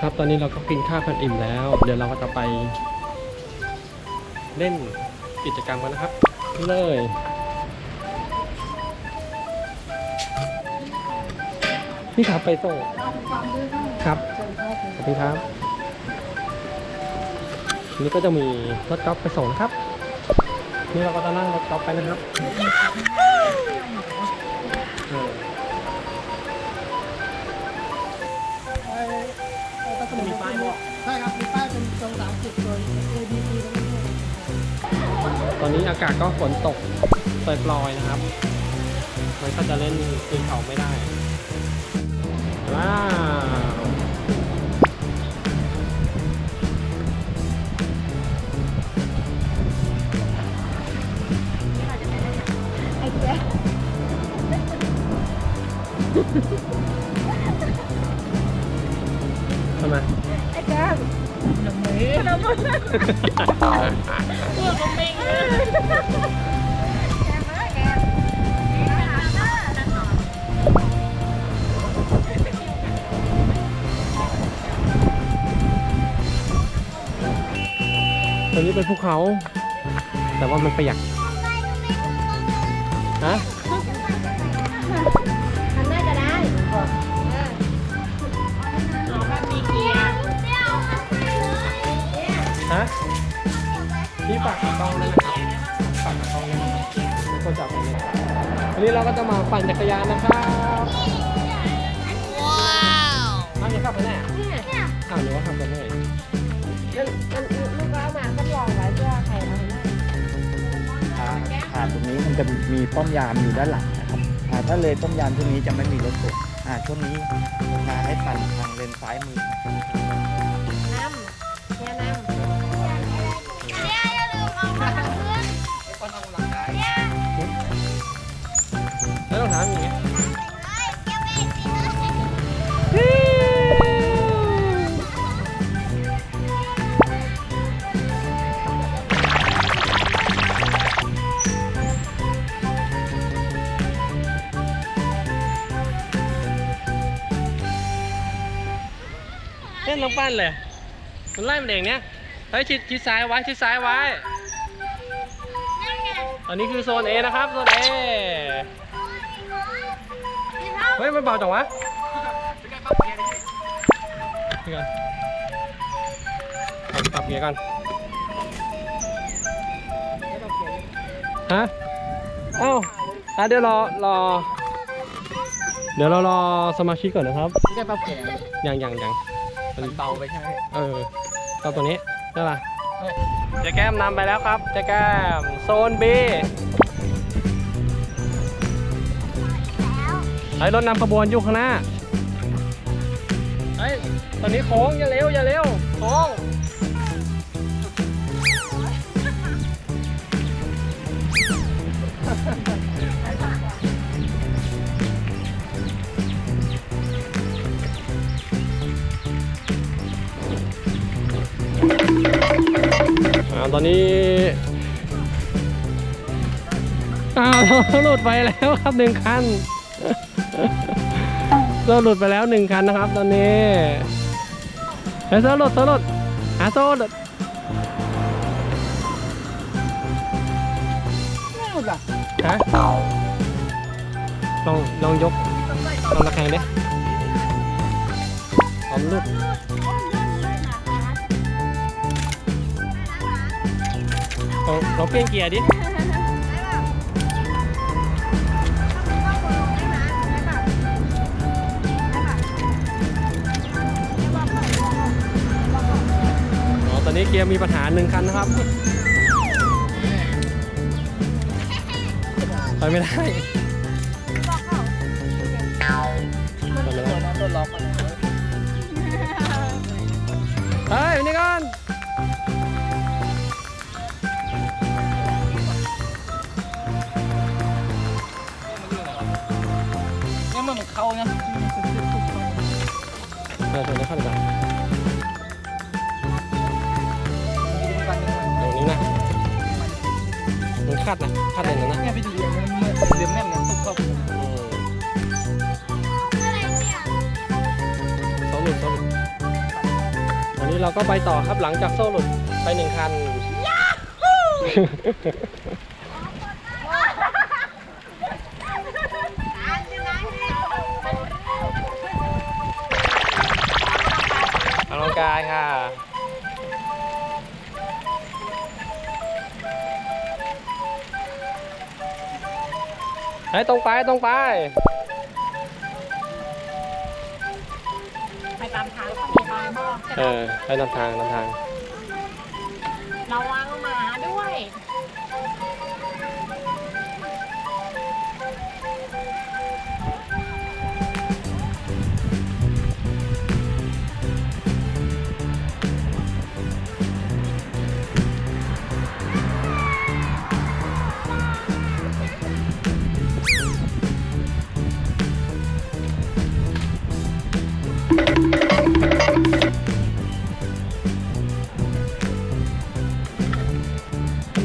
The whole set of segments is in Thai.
ครับตอนนี้เราก็กินข้าวกันอิ่มแล้ว เดี๋ยวเราก็จะไป เล่นกิจกรรมกันนะครับ เลยพี่ครับไปส่งครับขอบคุณครับนี่ก็จะมีรถกอล์ฟไปส่งนะครับ นี่เราก็จะนั่งรถกอล์ฟไปนะครับ ใช่ครับมีป้ายเป็นตรงสามสิบตัว A B C ตอนนี้อากาศก็ฝนตกปลอยๆนะครับ มันก็จะเล่นปีนเขาไม่ได้ว้าว เป็นภูเขา แต่ว่ามันเปียกฮะทำได้ก็ได้มีเกียร์ฮะพี่ฝากกล้องด้วยนะครับฝากกล้องด้วยนะครับแล้วก็จับไปเลยวันนี้เราก็จะมาปั่นจักรยานนะครับว้าวน้ำจะขับไปไหนอะเนี่ยอ้าวหรือว่าขับไปไหน มันมันลูกก็เอามาก็ลองไว้เพื่อใครเอาได้ทางทาตรงนี้มันจะมีป้อมยามอยู่ด้านหลังนะครับอ่าถ้าเลยป้อมยามช่วงนี้จะไม่มีรถตกอ่าช่วงนี้มาให้ปั่นทางเลนซ้ายมือน้ำเนี่ยน้แล้วต้องถามอย่างเงี้ย เล่นต้องปั้นเลยมันไล่มันเองเนี้ยเฮ้ยชิดชิดซ้ายไว้ชิดซ้ายไว้ อันนี้คือโซน A นะครับโซน A เฮ้ยมันเบาจังวะนี่ก่อนปรับปรับเกียร์ก่อนฮะเอ้าอะเดี๋ยวรอรอ เดี๋ยวเรารอสมาชิกก่อนนะครับไม่ใช่ป้าแก่ยังยังยัง มันเบาไปใช่ไหมเออก็ตัวนี้ได้ป่ะเจ๊แก้มนำไปแล้วครับเจ๊แก้มโซน B ไอ้รถนำขบวนอยู่ข้างหน้าเฮ้ยตอนนี้โค้งอย่าเร็วอย่าเร็วโค้ง อ่าตอนนี้อ้าวเราหลุดไปแล้วครับหนึ่งคันเราหลุดไปแล้วหนึ่งคันนะครับ ตอนนี้เฮ้ยโซ่หลุดโซ่หลุดหาโซ่หลุดไม่หลุดล่ะฮะลองลองยกลองตะแคงดิลองหลุด ลองลองเปลี่ยนเกียร์ดิ อ๋อ ตอนนี้เกียร์มีปัญหาหนึ่งคันนะครับไปไม่ได้ไปไม่ได้ตัวล็อกเฮ้ยวันนี้ก่อน เนี่ยมันเหมือนเข้านะเดี๋ยวเดี๋ยวเข้าดีกว่าอย่างนี้นะมันคาดนะคาดเลยนะนะเนี่ยไปดูเดี๋ยวมันเดี๋ยวแม่นเนี่ยตุกเข้าอืมโซลุดโซลุดนี้เราก็ไปต่อครับหลังจากโซ่หลุดไปหนึ่งคันายค่ะ ให้ตรงไปตรงไป ไปตามทางก็มีบางบอกใช่เอไหมอไปนำทางนำทาง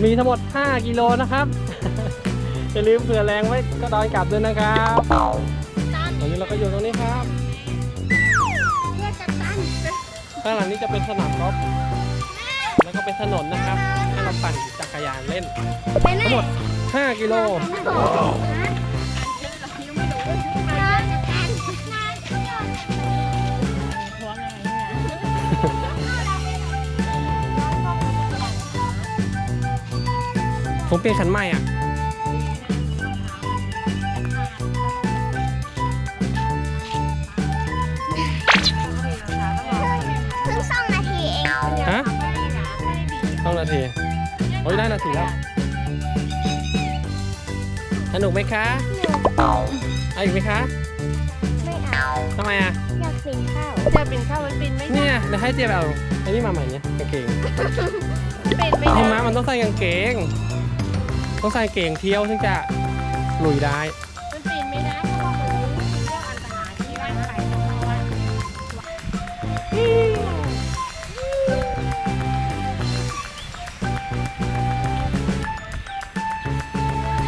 มีทั้งหมด 5 กิโลนะครับ อย่าลืมเผื่อแรงไว้ก็ดอยกลับด้วยนะครับตอนนี้เราก็อยู่ตรงนี้ครับข้างหลังนี้จะเป็นสนามกอล์ฟแล้วก็เป็นถนนนะครับให้เราปั่นจักรยานเล่น ทั้งหมด 5 กิโล ผมเปลี่ยนคันใหม่อะเพิ่งสองนาทีเองฮะต้องนาที โอ้ยได้นาทีแล้ว สนุกไหมคะเอาอีกไหมคะ ไม่เอาทำไมอะ อยากกินข้าวจะบินเข้ามันบินไม่ได้เนี่ยเดี๋ยวให้เจี๊ยบเอาไอ้นี่มาใหม่เนี่ยกางเกงบินไม่หิได้มะมันต้องใส่กางเกง ต้องใส่เกงเที่ยวถึงจะลุยได้มันบินไม่ได้เพราะว่ามันมีเรื่องอันตรายที่ร่างกายของเราอะ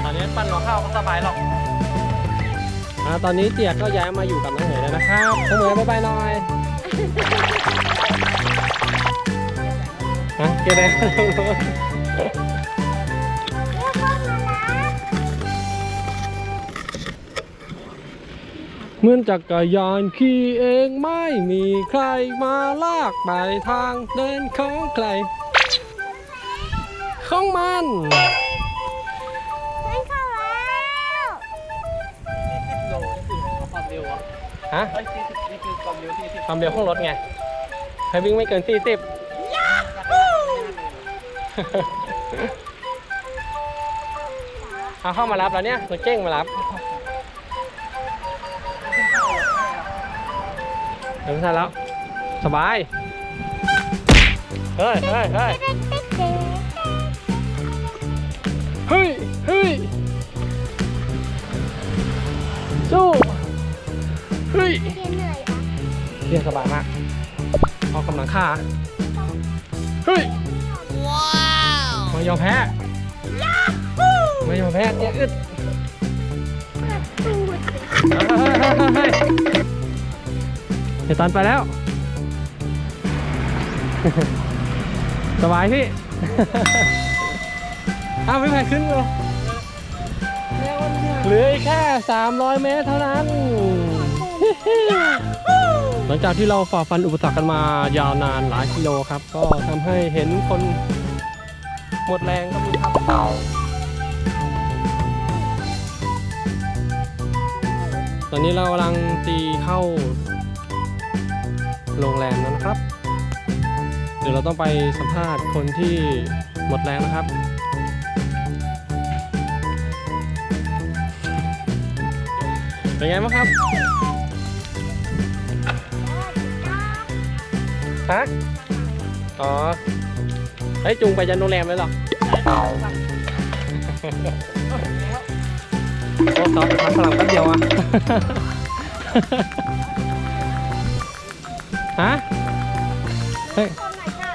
ตอนนี้ปั้นรอข้าวก็สบายหรอกอ่าตอนนี้เจียก็ย้ายมาอยู่กับน้องเหมยแล้วนะครับน้องเหมยบ๊ายบายหน่อยฮะเกดแดงตร เหมือนจักรยานขี่เองไม่มีใครมาลากไปทางเดินของใครของมันไม่เข้าแล้วโลนี่คือความเร็วอะฮะไอ้สี่สิบนี่คือความเร็วที่ที่ความเร็วของรถไงใครวิ่งไม่เกิน 40เอาเข้ามารับแล้วเนี่ยรถเก้งมารับ เดี๋ยวไม่ทันแล้ว สบาย เฮ้ยเฮ้ยเฮ้ยเฮ้ยเฮ้ยสู้เฮ้ยเรียนเหนื่อยอะเรียนสบายมากออกกำลังขาเฮ้ย ว้าวไม่ยอมแพ้ไม่ยอมแพ้เนี่ยอึดเฮ้ย เฮ้ยเฮ้ยเฮ้ยเดี๋ยวตอนไปแล้ว สบายพี่ อ้าวไม่แพ้ขึ้นเลยเหลืออีกแค่ 300 เมตรเท่านั้น หลังจากที่เราฝ่าฟันอุปสรรคกันมายาวนานหลายกิโลครับ ก็ทำให้เห็นคนหมดแรงก็มีครับตอนนี้เรากำลังตีเข้า โรงแรมแล้วนะครับ เดี๋ยวเราต้องไปสัมภาษณ์คนที่หมดแรงนะครับเป็นไงบ้างครับฮะอ๋อเฮ้ยจุงไปยันโรงแรมเลยหรอโอ้ซ้อมไปพักพลังแป๊บเดียวอะ ฮะเฮ้ยคนไหนค่ะ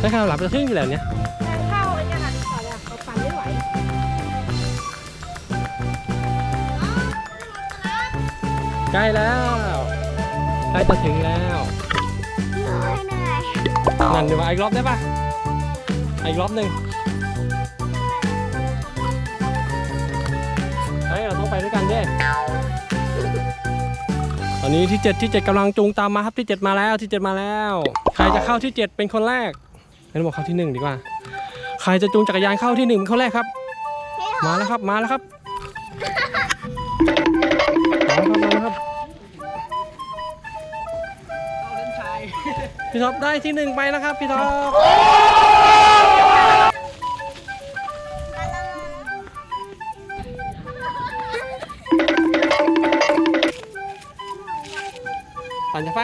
ได้ข่าวหลับจะครึ่งอยู่แล้วเนี่ยทานข้าไอ้เนี่ยค่ะขอเลยเขาปั่นไม่ไหวใกล้แล้วใกล้จะถึงแล้วเหนื่อยนะนั่นเดี๋ยวมาอีกรอบได้ปะอีกรอบหนึ่งเฮ้ยเราต้องไปด้วยกันเด้ต อนนี้ที่เจ็ดที่เจ็ดกำลังจูงตามมาครับที่เจ็ดมาแล้วที่เจ็ดมาแล้ว ใครจะเข้าที่เจ็ดเป็นคนแรกงั้นบอกเข้าที่หนึ่งดีกว่า ใครจะจูงจักรยานเข้าที่หนึ่งเป็นคนแรกครับ มาแล้วครับมาแล้วครับมาแล้วครับมาแล้วครับพี่ท็อปได้ที่หนึ่งไปนะครับพี่ท็อป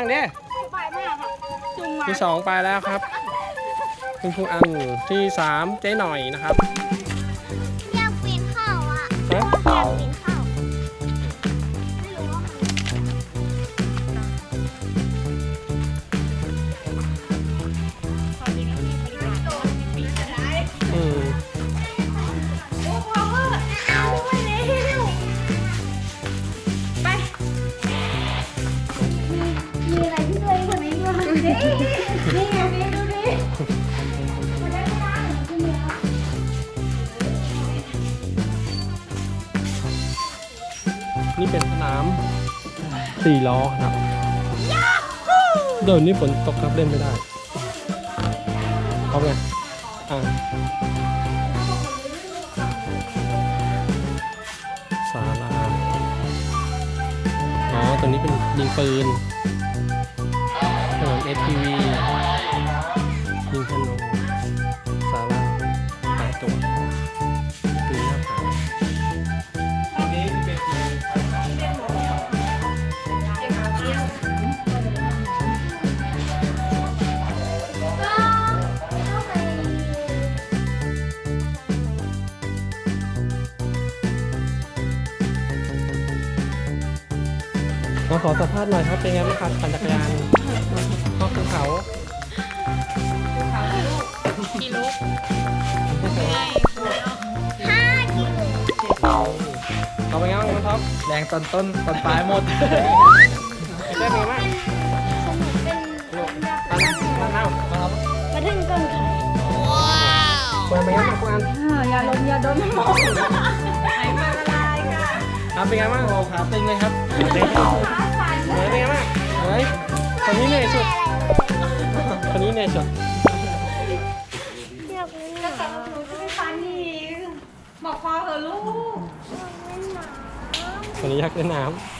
ปั่นจะฟังเด้สบายมากค่ะจุงมา ที่สองไปแล้วครับ คุณครูอันที่สามเจ๊หน่อยนะครับ นี่เป็นสนามสี่ล้อครับเดี๋ยวนี้ฝนตกครับเล่นไม่ได้เอาไงอ่าศาลาอ๋อตัวนี้เป็นยิงปืน เราขอสัมภาษณ์หน่อยครับเป็นไงบ้างครับปั่นจักรยานข้อภูเขากี่ลูกห้ากิโลเอาเป็นไงบ้างครับท็อปแรงตอนต้นตอนปลายหมดได้เป็นไงบ้างสนุกเป็นอันอันเน่าครับมาถึงต้นไข่เป็นไงบ้างคุณอันอย่าลมอย่าดมมองไหนมาละลาย ค่ะครับเป็นไงบ้างโอ้ขาตึงเลยครับขาสั่นเหนื่อยเป็นไงบ้างเหนื่อยคนนี้เหนื่อยสุดคนนี้เหนื่อยสุดอยากเล่นจะกลับมาหนูจะไม่ฟันอีกบอกพอเถอะลูกคนนี้อยากเล่นน้ำ